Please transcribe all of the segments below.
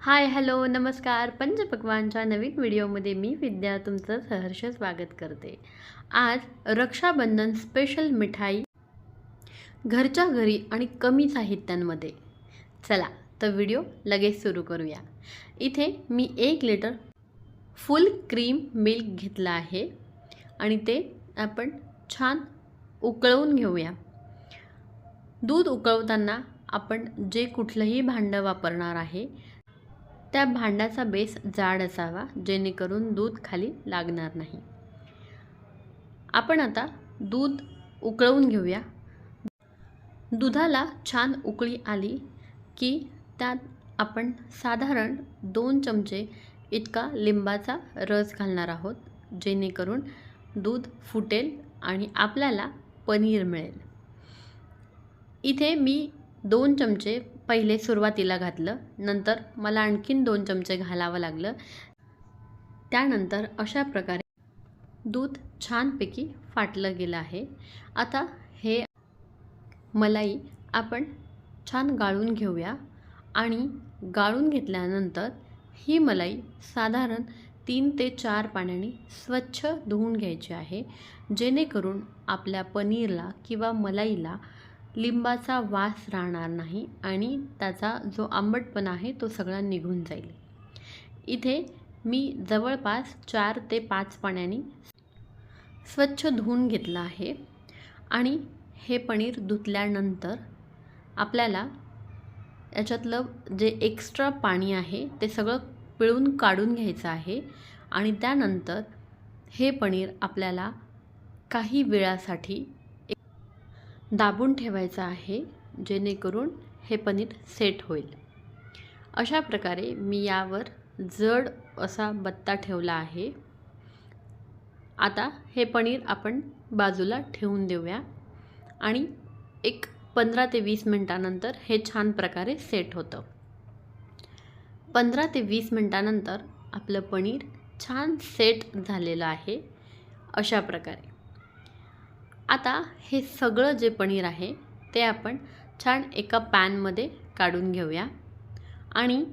Hi hello नमस्कार. पंचपक्वानच्या नवीन व्हिडिओमध्ये मी विद्या तुमचं सहर्ष स्वागत करते. आज रक्षाबंधन स्पेशल मिठाई घरच्या घरी आणि कमी साहित्यांमध्ये. चला तर व्हिडिओ लगेच सुरू करूया. इथे मी एक लिटर फुल क्रीम मिल्क घेतलं आहे आणि ते आपण छान उकळवून घेऊया. दूध उकळवताना आपण जे कुठलंही भांडं वापरणार आहे त्या भांड्याचा बेस जाड असावा जेणेकरून दूध खाली लागणार नाही. आपण आता दूध उकळवून घेऊया. दुधाला छान उकळी आली की त्यात आपण साधारण दोन चमचे इतका लिंबाचा रस घालणार आहोत जेणेकरून दूध फुटेल आणि आपल्याला पनीर मिळेल. इथे मी दोन चमचे पहिले सुरुवातीला घातलं नंतर मला आणखीन दोन चमचे घालावं लागलं. त्यानंतर अशा प्रकारे दूध छानपैकी फाटलं गेलं आहे. आता हे मलाई आपण छान गाळून घेऊया आणि गाळून घेतल्यानंतर ही मलाई साधारण तीन ते चार पाण्याने स्वच्छ धुवून घ्यायची आहे जेणेकरून आपल्या पनीरला किंवा मलाईला लिंबाचा वास राहणार नाही आणि त्याचा जो आंबटपणा आहे तो सगळा निघून जाईल. इथे मी जवळपास चार ते पाच पाण्याने स्वच्छ धुवून घेतलं आहे आणि हे पनीर धुतल्यानंतर आपल्याला याच्यातलं जे एक्स्ट्रा पाणी आहे ते सगळं पिळून काढून घ्यायचं आहे आणि त्यानंतर हे पनीर आपल्याला काही वेळासाठी दाबून ठेवायचं आहे जेणेकरून हे पनीर सेट होईल. अशा प्रकारे मी यावर जड असा बत्ता ठेवला आहे. आता हे पनीर आपण बाजूला ठेवून देऊया आणि एक पंधरा ते वीस मिनटानंतर हे छान प्रकारे सेट होतं. पंधरा ते वीस मिनटानंतर आपलं पनीर छान सेट झालेलं आहे. अशा प्रकारे. आता हे सगळं जे पनीर आहे ते आपण छान एका पॅनमध्ये काढून घेऊया. आणि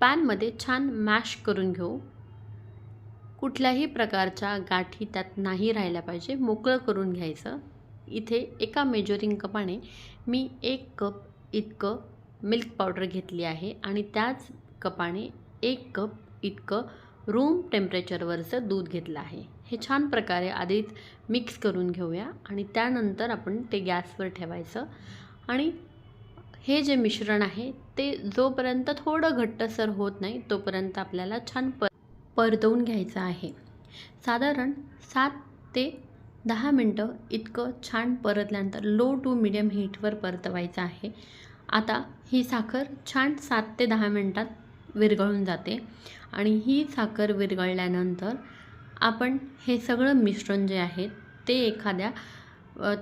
पॅनमध्ये छान मॅश करून घेऊ. कुठल्याही प्रकारच्या गाठी त्यात नाही राहिल्या पाहिजे मोकळं करून घ्यायचं. इथे एका मेजरिंग कपाने मी एक कप इतकं मिल्क पावडर घेतली आहे आणि त्याच कपाने एक कप इतकं रूम टेम्परेचरवरचं दूध घेतलं आहे. हे छान प्रकारे आधीच मिक्स करून घेऊया आणि त्यानंतर आपण ते गॅसवर ठेवायचं. आणि हे जे मिश्रण आहे ते जोपर्यंत थोडं घट्टसर होत नाही तोपर्यंत आपल्याला छान पर परतवून घ्यायचं आहे. साधारण सात ते दहा मिनटं इतकं छान परतल्यानंतर लो टू मिडियम हीटवर परतवायचं आहे. आता ही साखर छान सात ते दहा मिनटात विरघळून जाते आणि ही साखर विरघळल्यानंतर आपण हे सगळं मिश्रण जे आहे ते एखाद्या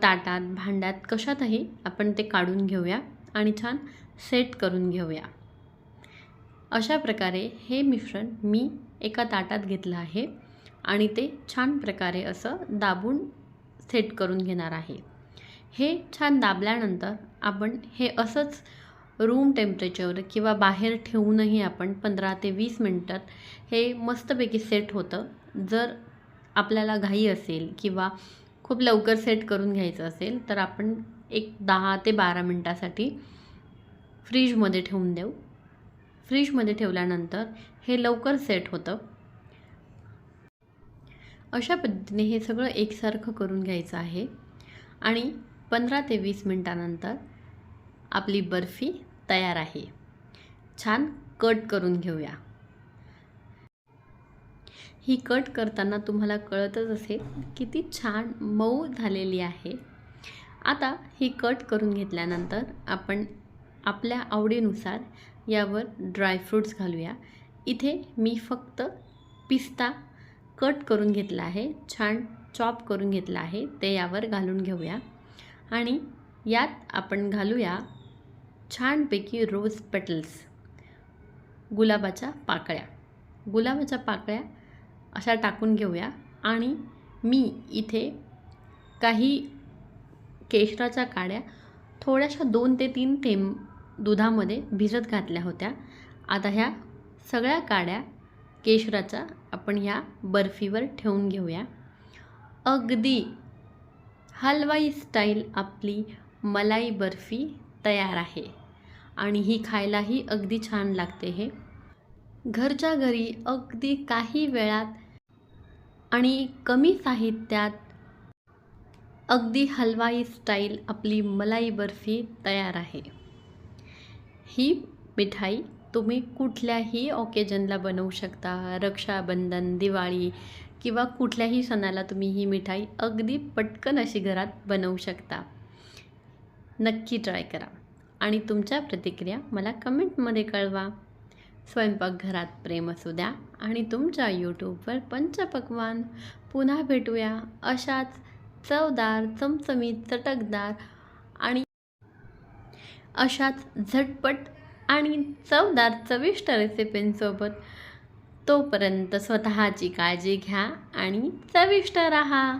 ताटात भांड्यात कशातही आपण ते काढून घेऊया आणि छान सेट करून घेऊया. अशा प्रकारे हे मिश्रण मी एका ताटात घेतलं आहे आणि ते छान प्रकारे असं दाबून सेट करून घेणार आहे. हे छान दाबल्यानंतर आपण हे असंच रूम टेम्परेचर किंवा बाहेर ठेवूनही आपण पंधरा ते वीस मिनटात हे मस्तपैकी सेट होतं. जर आपल्याला घाई असेल किंवा खूप लवकर सेट करून घ्यायचं असेल तर आपण एक दहा ते बारा मिनटासाठी फ्रीजमध्ये ठेवून देऊ. फ्रीजमध्ये ठेवल्यानंतर हे लवकर सेट होतं. अशा पद्धतीने हे सगळं एकसारखं करून घ्यायचं आहे. आणि पंधरा ते वीस मिनटानंतर आपली बर्फी तयार आहे. छान कट करून घेऊया. ही कट करताना तुम्हाला कळतच असेल किती छान मऊ झालेली आहे. आता ही कट करून घेतल्यानंतर आपण आपल्या आवडीनुसार यावर ड्रायफ्रूट्स घालूया. इथे मी फक्त पिस्ता कट करून घेतला आहे छान चॉप करून घेतला आहे ते यावर घालून घेऊया. आणि यात आपण घालूया छानपैकी रोज पेटल्स गुलाबाच्या पाकळ्या. गुलाबाच्या पाकळ्या अशा टाकून घेऊया. आणि मी इथे काही केशराच्या काड्या थोड्याशा दोन ते तीन थेंब दुधामध्ये भिजत घातल्या होत्या. आता ह्या सगळ्या काड्या केशराच्या आपण ह्या बर्फीवर ठेवून घेऊया. अगदी हलवाई स्टाईल आपली मलाई बर्फी तयार आहे. आणि ही खायलाही अगदी छान लागते हे. घरच्या घरी अगदी काही वेळात आणि कमी साहित्यात अगदी हलवाई स्टाईल आपली मलाई बर्फी तयार आहे. ही मिठाई तुम्ही कुठल्याही ऑकेजनला बनवू शकता. रक्षाबंधन दिवाळी किंवा कुठल्याही सणाला तुम्ही ही मिठाई अगदी पटकन अशी घरात बनवू शकता. नक्की ट्राय करा. आणि तुमच्या प्रतिक्रिया मला कमेंटमध्ये कळवा. स्वयंपाकघरात प्रेम असू द्या आणि तुमच्या यूट्यूबवर पंचपक्वान पुन्हा भेटूया अशाच चवदार चमचमीत चटकदार आणि अशाच झटपट आणि चवदार चविष्ट रेसिपींसोबत तोपर्यंत स्वतःची काळजी घ्या आणि चविष्ट राहा.